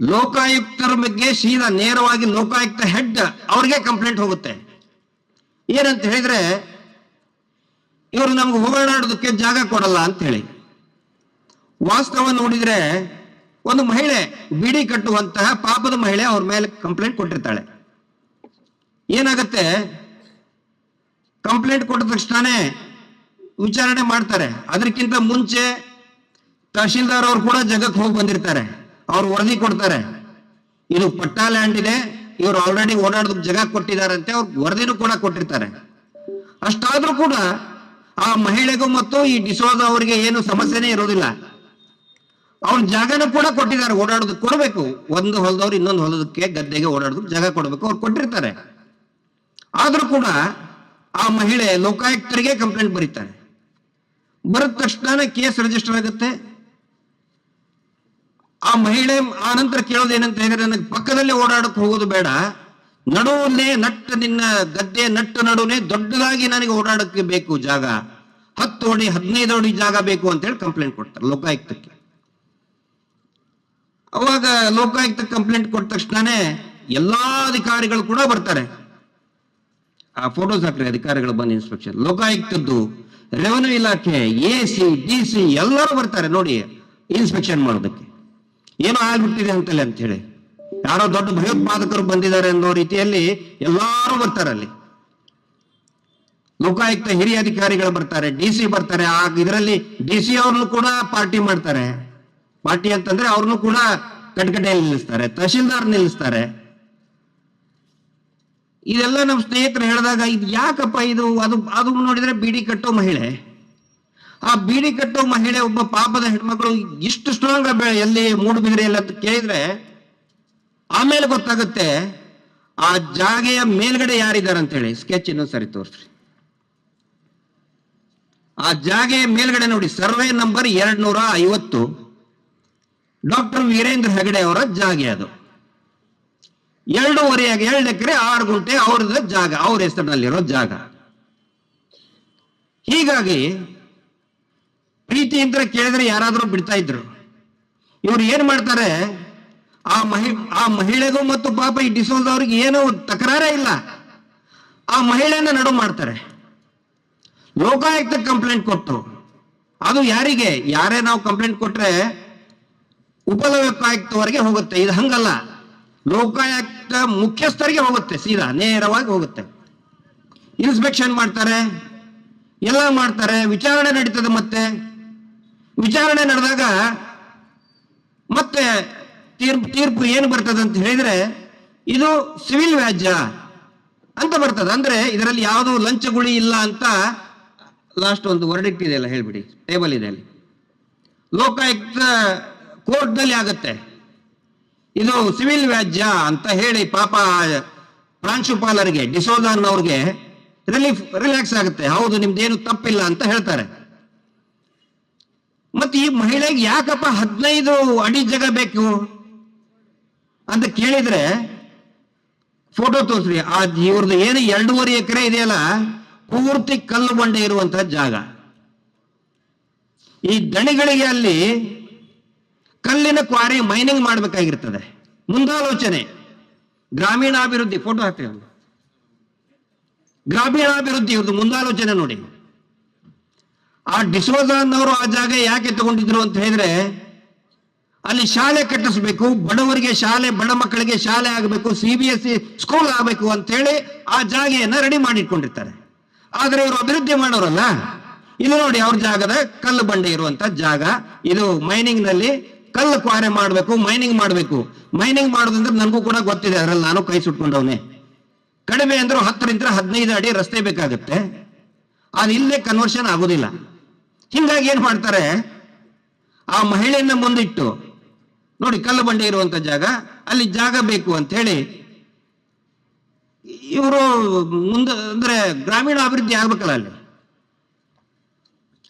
ಲೋಕಾಯುಕ್ತರ ಬಗ್ಗೆ ಸೀದಾ ನೇರವಾಗಿ ಲೋಕಾಯುಕ್ತ ಹೆಡ್ ಅವ್ರಿಗೆ ಕಂಪ್ಲೇಂಟ್ ಹೋಗುತ್ತೆ. ಏನಂತ ಹೇಳಿದ್ರೆ, ಇವರು ನಮ್ಗೆ ಹೋರಾಡೋದಕ್ಕೆ ಜಾಗ ಕೊಡಲ್ಲ ಅಂತ ಹೇಳಿ. ವಾಸ್ತವ ನೋಡಿದ್ರೆ ಒಂದು ಮಹಿಳೆ ಬಿಡಿ ಕಟ್ಟುವಂತಹ ಪಾಪದ ಮಹಿಳೆ ಅವ್ರ ಮೇಲೆ ಕಂಪ್ಲೇಂಟ್ ಕೊಟ್ಟಿರ್ತಾಳೆ. ಏನಾಗತ್ತೆ? ಕಂಪ್ಲೇಂಟ್ ಕೊಟ್ಟ ತಕ್ಷಣನೇ ವಿಚಾರಣೆ ಮಾಡ್ತಾರೆ. ಅದಕ್ಕಿಂತ ಮುಂಚೆ ತಹಶೀಲ್ದಾರ್ ಅವರು ಕೂಡ ಜಗಕ್ಕೆ ಹೋಗಿ ಬಂದಿರ್ತಾರೆ. ಅವ್ರು ವರದಿ ಕೊಡ್ತಾರೆ. ಇದು ಪಟ್ಟಾ ಲ್ಯಾಂಡ್ ಇದೆ. ಇವರು ಆಲ್ರೆಡಿ ಓಡಾಡೋದಕ್ಕೆ ಜಾಗ ಕೊಟ್ಟಿದ್ದಾರಂತೆ ಅವ್ರ ವರದಿನೂ ಕೂಡ ಕೊಟ್ಟಿರ್ತಾರೆ. ಅಷ್ಟಾದ್ರೂ ಕೂಡ ಆ ಮಹಿಳೆಗೂ ಮತ್ತು ಈ ಡಿಸೋಜ ಅವರಿಗೆ ಏನು ಸಮಸ್ಯೆನೇ ಇರೋದಿಲ್ಲ. ಅವ್ರ ಜಾಗನ ಕೂಡ ಕೊಟ್ಟಿದ್ದಾರೆ ಓಡಾಡೋದಕ್ಕೆ ಕೊಡಬೇಕು. ಒಂದು ಹೊಲದವ್ರು ಇನ್ನೊಂದು ಹೊಲದಕ್ಕೆ ಗದ್ದೆಗೆ ಓಡಾಡೋದಕ್ಕೆ ಜಾಗ ಕೊಡಬೇಕು, ಅವ್ರು ಕೊಟ್ಟಿರ್ತಾರೆ. ಆದ್ರೂ ಕೂಡ ಆ ಮಹಿಳೆ ಲೋಕಾಯುಕ್ತರಿಗೆ ಕಂಪ್ಲೇಂಟ್ ಬರೀತಾರೆ. ಬರೆದ ತಕ್ಷಣ ಕೇಸ್ ರಿಜಿಸ್ಟರ್ ಆಗುತ್ತೆ. ಆ ಮಹಿಳೆ ಆ ನಂತರ ಕೇಳೋದು ಏನಂತ ಹೇಳಿದ್ರೆ, ನನಗೆ ಪಕ್ಕದಲ್ಲಿ ಓಡಾಡಕ್ಕೆ ಹೋಗೋದು ಬೇಡ. ನಡುವಲ್ಲೇ ನಟ್ಟ ನಿನ್ನ ಗದ್ದೆ, ನಟ್ಟು ನಡುವೆ ದೊಡ್ಡದಾಗಿ ನನಗೆ ಓಡಾಡಕ್ಕೆ ಬೇಕು ಜಾಗ. ಹತ್ತು ಅಡಿ, ಹದಿನೈದು ಅಡಿ ಜಾಗ ಬೇಕು ಅಂತ ಹೇಳಿ ಕಂಪ್ಲೇಂಟ್ ಕೊಡ್ತಾರೆ ಲೋಕಾಯುಕ್ತಕ್ಕೆ. ಅವಾಗ ಲೋಕಾಯುಕ್ತ ಕಂಪ್ಲೇಂಟ್ ಕೊಟ್ಟ ತಕ್ಷಣನೇ ಎಲ್ಲಾ ಅಧಿಕಾರಿಗಳು ಕೂಡ ಬರ್ತಾರೆ. ಆ ಫೋಟೋಸ್ ಹಾಕ್ರಿ ಅಧಿಕಾರಿಗಳು ಬಂದ ಇನ್ಸ್ಪೆಕ್ಷನ್ ಲೋಕಾಯುಕ್ತದ್ದು ರೆವೆನ್ಯೂ ಇಲಾಖೆ ಎ ಸಿ ಡಿ ಸಿ ಎಲ್ಲರೂ ಬರ್ತಾರೆ ನೋಡಿ ಇನ್ಸ್ಪೆಕ್ಷನ್ ಮಾಡೋದಕ್ಕೆ. ಏನೋ ಆಗ್ಬಿಟ್ಟಿದೆ ಅಂತಲೇ ಅಂತ ಹೇಳಿ. ಯಾರೋ ದೊಡ್ಡ ಭಯೋತ್ಪಾದಕರು ಬಂದಿದ್ದಾರೆ ಅನ್ನೋ ರೀತಿಯಲ್ಲಿ ಎಲ್ಲರೂ ಬರ್ತಾರೆ ಅಲ್ಲಿ. ಲೋಕಾಯುಕ್ತ ಹಿರಿಯ ಅಧಿಕಾರಿಗಳು ಬರ್ತಾರೆ ಡಿ ಸಿ ಬರ್ತಾರೆ. ಆ ಇದರಲ್ಲಿ ಡಿ ಸಿ ಅವ್ರನ್ನು ಕೂಡ ಪಾರ್ಟಿ ಮಾಡ್ತಾರೆ. ಪಾರ್ಟಿ ಅಂತಂದ್ರೆ ಅವ್ರನ್ನು ಕೂಡ ಕಟ್ಕಟೆಯಲ್ಲಿ ನಿಲ್ಲಿಸ್ತಾರೆ, ತಹಶೀಲ್ದಾರ್ ನಿಲ್ಲಿಸ್ತಾರೆ. ಇದೆಲ್ಲ ನಮ್ಮ ಸ್ನೇಹಿತರು ಹೇಳಿದಾಗ ಇದು ಯಾಕಪ್ಪ ಇದು? ಅದು ಅದು ನೋಡಿದ್ರೆ ಬೀಡಿ ಕಟ್ಟೋ ಮಹಿಳೆ. ಆ ಬೀಡಿ ಕಟ್ಟೋ ಮಹಿಳೆ ಒಬ್ಬ ಪಾಪದ ಹೆಣ್ಮಕ್ಳು ಇಷ್ಟು ಸ್ಟ್ರಾಂಗ್ ಎಲ್ಲಿ ಮೂಡುಬಿದಿರೆಯಲ್ಲಿ ಅಂತ ಕೇಳಿದ್ರೆ, ಆಮೇಲೆ ಗೊತ್ತಾಗುತ್ತೆ, ಆ ಜಾಗೆಯ ಮೇಲ್ಗಡೆ ಯಾರಿದ್ದಾರೆ ಅಂತ ಹೇಳಿ ಸ್ಕೆಚ್ ಇನ್ನೊಂದು ಸರಿ ತೋರಿಸ್ರಿ. ಆ ಜಾಗೆಯ ಮೇಲ್ಗಡೆ ನೋಡಿ ಸರ್ವೆ ನಂಬರ್ ಎರಡ್ ಐವತ್ತು. ಡಾಕ್ಟರ್ ವೀರೇಂದ್ರ ಹೆಗಡೆ ಅವರ ಜಾಗೆ ಅದು. ಎರಡೂವರೆ ಎರಡು ಎಕರೆ, ಆರು ಗುಂಟೆ ಅವ್ರದ ಜಾಗ, ಅವ್ರ ಹೆಸರಿನಲ್ಲಿರೋ ಜಾಗ. ಹೀಗಾಗಿ ಪ್ರೀತಿಯಿಂದ ಕೇಳಿದ್ರೆ ಯಾರಾದರೂ ಬಿಡ್ತಾ ಇದ್ರು. ಇವ್ರು ಏನ್ ಮಾಡ್ತಾರೆ? ಆ ಮಹಿ, ಆ ಮಹಿಳೆಗೂ ಮತ್ತು ಪಾಪ ಈ ಡಿಸೋಲ್ದವ್ರಿಗೆ ಏನೂ ತಕರಾರೇ ಇಲ್ಲ. ಆ ಮಹಿಳೆಯನ್ನ ನಡು ಮಾಡ್ತಾರೆ. ಲೋಕಾಯುಕ್ತ ಕಂಪ್ಲೇಂಟ್ ಕೊಟ್ಟು. ಅದು ಯಾರಿಗೆ? ಯಾರೇ ನಾವು ಕಂಪ್ಲೇಂಟ್ ಕೊಟ್ರೆ ಉಪಲೋಕಾಯುಕ್ತವರೆಗೆ ಹೋಗುತ್ತೆ. ಇದು ಹಂಗಲ್ಲ. ಲೋಕಾಯುಕ್ತ ಮುಖ್ಯಸ್ಥರಿಗೆ ಹೋಗುತ್ತೆ, ಸೀದಾ ನೇರವಾಗಿ ಹೋಗುತ್ತೆ. ಇನ್ಸ್ಪೆಕ್ಷನ್ ಮಾಡ್ತಾರೆ, ಎಲ್ಲ ಮಾಡ್ತಾರೆ, ವಿಚಾರಣೆ ನಡೀತದೆ ಮತ್ತೆ. ವಿಚಾರಣೆ ನಡೆದಾಗ ಮತ್ತೆ ತೀರ್ಪು ತೀರ್ಪು ಏನು ಬರ್ತದೆ ಅಂತ ಹೇಳಿದ್ರೆ, ಇದು ಸಿವಿಲ್ ವ್ಯಾಜ್ಯ ಅಂತ ಬರ್ತದೆ. ಅಂದ್ರೆ ಇದರಲ್ಲಿ ಯಾವುದು ಲಂಚಗುಳಿ ಇಲ್ಲ ಅಂತ ಲಾಸ್ಟ್ ಒಂದು ವರ್ಡಿಕ್ಟ್ ಇದೆ ಅಲ್ಲ ಹೇಳ್ಬಿಡಿ. ಟೇಬಲ್ ಇದೆ ಅಲ್ಲಿ. ಲೋಕಾಯುಕ್ತ ಕೋರ್ಟ್ನಲ್ಲಿ ಆಗುತ್ತೆ. ಇದು ಸಿವಿಲ್ ವ್ಯಾಜ್ಯ ಅಂತ ಹೇಳಿ ಪಾಪ ಪ್ರಾಂಶುಪಾಲರಿಗೆ ಡಿಸೋಜಾನ್ ಅವ್ರಿಗೆ ರಿಲೀಫ್, ರಿಲ್ಯಾಕ್ಸ್ ಆಗುತ್ತೆ. ಹೌದು, ನಿಮ್ದೇನು ತಪ್ಪಿಲ್ಲ ಅಂತ ಹೇಳ್ತಾರೆ. ಮತ್ತೆ ಈ ಮಹಿಳೆಗೆ ಯಾಕಪ್ಪ ಹದಿನೈದು ಅಡಿ ಜಾಗ ಬೇಕು? ಅಂತ ಕೇಳಿದ್ರೆ, ಫೋಟೋ ತೋರಿಸ್ರಿ. ಆ ಇವ್ರದ್ದು ಏನು ಎರಡೂವರೆ ಎಕರೆ ಇದೆಯಲ್ಲ, ಪೂರ್ತಿ ಕಲ್ಲು ಬಂಡೆ ಇರುವಂತಹ ಜಾಗ. ಈ ದಣಿಗಳಿಗೆ ಅಲ್ಲಿ ಕಲ್ಲಿನ ಕ್ವಾರಿ ಮೈನಿಂಗ್ ಮಾಡಬೇಕಾಗಿರ್ತದೆ. ಮುಂದಾಲೋಚನೆ. ಗ್ರಾಮೀಣಾಭಿವೃದ್ಧಿ ಫೋಟೋ ಹಾಕ್ತೀವಿ ಗ್ರಾಮೀಣಾಭಿವೃದ್ಧಿ ಇವ್ರದ್ದು ಮುಂದಾಲೋಚನೆ ನೋಡಿ. ಆ ಡಿಸೋಜಾನ್ನವರು ಆ ಜಾಗ ಯಾಕೆ ತಗೊಂಡಿದ್ರು ಅಂತ ಹೇಳಿದ್ರೆ, ಅಲ್ಲಿ ಶಾಲೆ ಕಟ್ಟಿಸ್ಬೇಕು, ಬಡವರಿಗೆ ಶಾಲೆ, ಬಡ ಮಕ್ಕಳಿಗೆ ಶಾಲೆ ಆಗಬೇಕು C B S C school ಆಗಬೇಕು ಅಂತ ಹೇಳಿ ಆ ಜಾಗೆಯನ್ನ ರೆಡಿ ಮಾಡಿಟ್ಕೊಂಡಿರ್ತಾರೆ. ಆದ್ರೆ ಇವರು ಅಭಿವೃದ್ಧಿ ಮಾಡೋರಲ್ಲ. ಇದು ನೋಡಿ ಅವ್ರ ಜಾಗದ ಕಲ್ಲು ಬಂಡೆ ಇರುವಂತ ಜಾಗ. ಇದು ಮೈನಿಂಗ್ನಲ್ಲಿ ಕಲ್ಲು ಕ್ವಾರೆ ಮಾಡಬೇಕು ಮೈನಿಂಗ್ ಮಾಡಬೇಕು. ಮೈನಿಂಗ್ ಮಾಡೋದಂದ್ರೆ ನನಗೂ ಕೂಡ ಗೊತ್ತಿದೆ, ಅದರಲ್ಲಿ ನಾನು ಕೈ ಸುಟ್ಕೊಂಡವನೇ. ಕಡಿಮೆ ಅಂದ್ರೆ ಹತ್ತರಿಂದ ಹದಿನೈದು ಅಡಿ ರಸ್ತೆ ಬೇಕಾಗುತ್ತೆ. ಅದು ಇಲ್ಲೇ ಕನ್ವರ್ಷನ್ ಆಗೋದಿಲ್ಲ. ಹಿಂಗಾಗಿ ಏನ್ ಮಾಡ್ತಾರೆ, ಆ ಮಹಿಳೆಯನ್ನ ಮುಂದಿಟ್ಟು, ನೋಡಿ ಕಲ್ಲು ಬಂಡೆ ಇರುವಂತ ಜಾಗ, ಅಲ್ಲಿ ಜಾಗ ಬೇಕು ಅಂತ ಹೇಳಿ ಇವರು ಮುಂದೆ, ಅಂದ್ರೆ ಗ್ರಾಮೀಣ ಅಭಿವೃದ್ಧಿ ಆಗ್ಬೇಕಲ್ಲ ಅಲ್ಲಿ.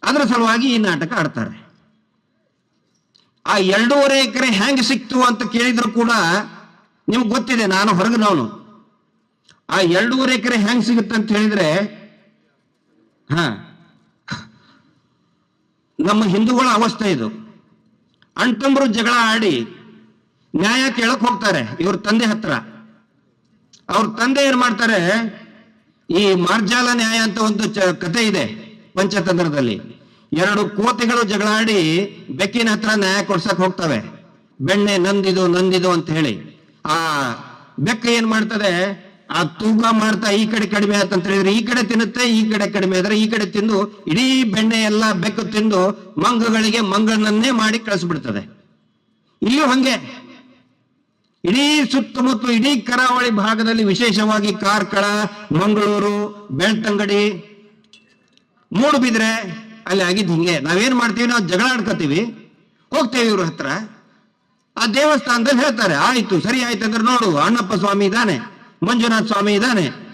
ಅದರ ಸಲುವಾಗಿ ಈ ನಾಟಕ ಆಡ್ತಾರೆ. ಆ ಎರಡೂವರೆ ಎಕರೆ ಹೆಂಗೆ ಸಿಕ್ತು ಅಂತ ಕೇಳಿದ್ರು ಕೂಡ ನಿಮ್ಗೆ ಗೊತ್ತಿದೆ, ನಾನು ಹೊರಗಿನವನು. ಆ ಎರಡೂವರೆ ಎಕರೆ ಹೆಂಗ್ ಸಿಗುತ್ತೆ ಅಂತ ಹೇಳಿದ್ರೆ, ಹ, ನಮ್ಮ ಹಿಂದೂಗಳ ಅವಸ್ಥೆ ಇದು. ಅಣ್ತಂಬರು ಜಗಳ ಆಡಿ ನ್ಯಾಯ ಕೇಳಕ್ ಹೋಗ್ತಾರೆ ಇವ್ರ ತಂದೆ ಹತ್ರ. ಅವ್ರ ತಂದೆ ಏನ್ ಮಾಡ್ತಾರೆ, ಈ ಮಾರ್ಜಾಲ ನ್ಯಾಯ ಅಂತ ಒಂದು ಕತೆ ಇದೆ ಪಂಚತಂತ್ರದಲ್ಲಿ. ಎರಡು ಕೋತಿಗಳು ಜಗಳಾಡಿ ಬೆಕ್ಕಿನ ಹತ್ರ ನ್ಯಾಯ ಕೊಡ್ಸಕ್ ಹೋಗ್ತವೆ. ಬೆಣ್ಣೆ ನಂದಿದು ನಂದಿದು ಅಂತ ಹೇಳಿ. ಆ ಬೆಕ್ಕ ಏನ್ ಮಾಡ್ತದೆ? ಆ ತೂಕ ಮಾಡ್ತಾ ಈ ಕಡೆ ಕಡಿಮೆ ಆತಂತ ಹೇಳಿದ್ರೆ ಈ ಕಡೆ ತಿನ್ನುತ್ತೆ, ಈ ಕಡೆ ಕಡಿಮೆ ಆದ್ರೆ ಈ ಕಡೆ ತಿಂದು ಇಡೀ ಬೆಣ್ಣೆ ಎಲ್ಲ ಬೆಕ್ಕು ತಿಂದು ಮಂಗಗಳಿಗೆ ಮಂಗನನ್ನೇ ಮಾಡಿ ಕಳಿಸ್ಬಿಡ್ತದೆ. ಇಲ್ಲಿಯೂ ಹಂಗೆ. ಇಡೀ ಸುತ್ತಮುತ್ತ, ಇಡೀ ಕರಾವಳಿ ಭಾಗದಲ್ಲಿ ವಿಶೇಷವಾಗಿ ಕಾರ್ಕಳ, ಮಂಗಳೂರು, ಬೆಳ್ತಂಗಡಿ ಮೂಡುಬಿದ್ರೆ ಅಲ್ಲಿ ಆಗಿದ್ದು ಹಿಂಗೆ. ನಾವೇನ್ ಮಾಡ್ತೀವಿ? ನಾವು ಜಗಳ ಆಡ್ಕೋತೀವಿ ಹೋಗ್ತೇವೆ ಇವ್ರ ಹತ್ರ. ಆ ದೇವಸ್ಥಾನದಲ್ಲಿ ಹೇಳ್ತಾರೆ, ಆಯ್ತು, ಸರಿ ಆಯ್ತು ಅಂದ್ರೆ ನೋಡು, ಅಣ್ಣಪ್ಪ ಸ್ವಾಮಿ ಇದ್ದಾನೆ ಮಂಜುನಾಥ ಸ್ವಾಮಿ ಇದ್ದಾನೆ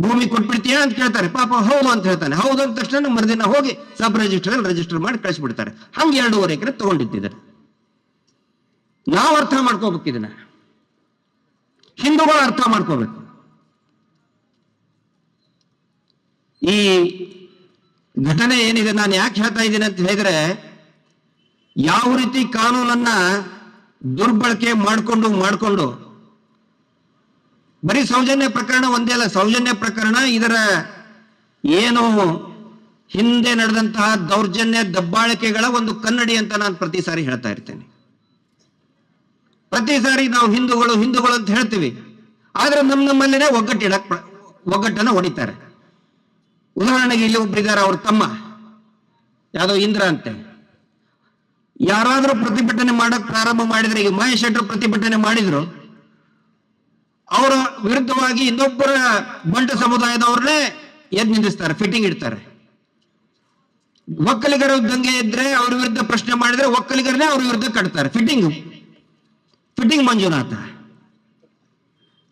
ಭೂಮಿ ಕೊಟ್ಬಿಡ್ತೀಯ? ಅಂತ ಕೇಳ್ತಾರೆ. ಪಾಪ ಹೌದು ಅಂತ ಹೇಳ್ತಾನೆ. ಹೌದು ಅಂದ ತಕ್ಷಣ ಮರುದಿನ ಹೋಗಿ ಸಬ್ ರಿಜಿಸ್ಟರ್ ರಿಜಿಸ್ಟರ್ ಮಾಡಿ ಕಳಿಸ್ಬಿಡ್ತಾರೆ. ಹಂಗೆ ಎರಡೂವರೆ ಎಕರೆ ತಗೊಂಡಿದ್ದಾರೆ ನಾವು ಅರ್ಥ ಮಾಡ್ಕೋಬೇಕು ಇದನ್ನ. ಹಿಂದೂಗಳು ಅರ್ಥ ಮಾಡ್ಕೋಬೇಕು. ಈ ಘಟನೆ ಏನಿದೆ, ನಾನು ಯಾಕೆ ಹೇಳ್ತಾ ಇದ್ದೀನಿ ಅಂತ ಹೇಳಿದ್ರೆ, ಯಾವ ರೀತಿ ಕಾನೂನನ್ನ ದುರ್ಬಳಕೆ ಮಾಡಿಕೊಂಡು ಮಾಡಿಕೊಂಡು, ಬರೀ ಸೌಜನ್ಯ ಪ್ರಕರಣ ಒಂದೇ ಅಲ್ಲ, ಸೌಜನ್ಯ ಪ್ರಕರಣ ಇದರ ಏನು ಹಿಂದೆ ನಡೆದಂತಹ ದೌರ್ಜನ್ಯ ದಬ್ಬಾಳಿಕೆಗಳ ಒಂದು ಕನ್ನಡಿ ಅಂತ ನಾನು ಪ್ರತಿ ಸಾರಿ ಹೇಳ್ತಾ ಇರ್ತೇನೆ. ಪ್ರತಿ ಸಾರಿ ನಾವು ಹಿಂದೂಗಳು ಹಿಂದೂಗಳು ಅಂತ ಹೇಳ್ತೀವಿ. ಆದ್ರೆ ನಮ್ಮ ನಮ್ಮಲ್ಲಿನೇ ಒಗ್ಗಟ್ಟಿಡಕ್ ಒಗ್ಗಟ್ಟನ್ನು ಒಗ್ಗಟ್ಟನ್ನ ಹೊಡಿತಾರೆ. ಉದಾಹರಣೆಗೆ ಇಲ್ಲಿ ಒಬ್ಬರಿದ್ದಾರೆ ಅವ್ರ ತಮ್ಮ, ಯಾವುದೋ ಇಂದ್ರ ಅಂತೆ. ಯಾರಾದ್ರೂ ಪ್ರತಿಭಟನೆ ಮಾಡಕ್ ಪ್ರಾರಂಭ ಮಾಡಿದ್ರೆ, ಈಗ ಮಹೇಶ್ ಶೆಟ್ಟರು ಪ್ರತಿಭಟನೆ ಮಾಡಿದ್ರು, ಅವರ ವಿರುದ್ಧವಾಗಿ ಇನ್ನೊಬ್ಬರ ಬಂಟ ಸಮುದಾಯದವ್ರನ್ನೇ ಎದ್ ನಿಂದಿಸ್ತಾರೆ, ಫಿಟ್ಟಿಂಗ್ ಇಡ್ತಾರೆ. ಒಕ್ಕಲಿಗರ ದಂಗೆ ಇದ್ರೆ ಅವ್ರ ವಿರುದ್ಧ ಪ್ರಶ್ನೆ ಮಾಡಿದ್ರೆ ಒಕ್ಕಲಿಗರನ್ನೇ ಅವ್ರ ವಿರುದ್ಧ ಕಟ್ತಾರೆ, ಫಿಟ್ಟಿಂಗ್. ಫಿಟ್ಟಿಂಗ್ ಮಂಜುನಾಥ.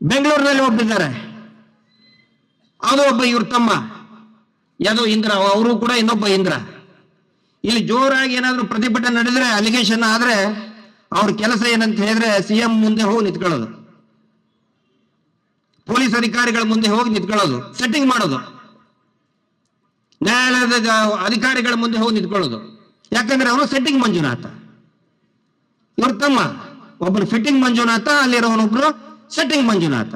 ಬೆಂಗಳೂರಿನಲ್ಲಿ ಒಬ್ಬಿದ್ದಾರೆ ಅದು ಒಬ್ಬ ಇವ್ರ ತಮ್ಮ. ಯಾವುದೋ ಇಂದ್ರ, ಅವರು ಕೂಡ ಇನ್ನೊಬ್ಬ ಇಂದ್ರ. ಇಲ್ಲಿ ಜೋರಾಗಿ ಏನಾದ್ರು ಪ್ರತಿಭಟನೆ ನಡೆದ್ರೆ ಅಲಿಗೇಷನ್ ಆದ್ರೆ, ಅವ್ರ ಕೆಲಸ ಏನಂತ ಹೇಳಿದ್ರೆ ಸಿಎಂ ಮುಂದೆ ಹೋಗಿ ನಿಂತ್ಕೊಳ್ಳೋದು. ಪೊಲೀಸ್ ಅಧಿಕಾರಿಗಳ ಮುಂದೆ ಹೋಗಿ ನಿಂತ್ಕೊಳ್ಳೋದು ಸೆಟ್ಟಿಂಗ್ ಮಾಡೋದು. ನ್ಯಾಯಾಲಯದ ಅಧಿಕಾರಿಗಳ ಮುಂದೆ ಹೋಗಿ ನಿಂತ್ಕೊಳ್ಳೋದು. ಯಾಕಂದ್ರೆ ಅವನು ಸೆಟ್ಟಿಂಗ್ ಮಂಜುನಾಥ. ಇವ್ರ ತಮ್ಮ. ಒಬ್ಬರು ಫಿಟ್ಟಿಂಗ್ ಮಂಜುನಾಥ, ಅಲ್ಲಿರೋನೊಬ್ರು ಸೆಟ್ಟಿಂಗ್ ಮಂಜುನಾಥ.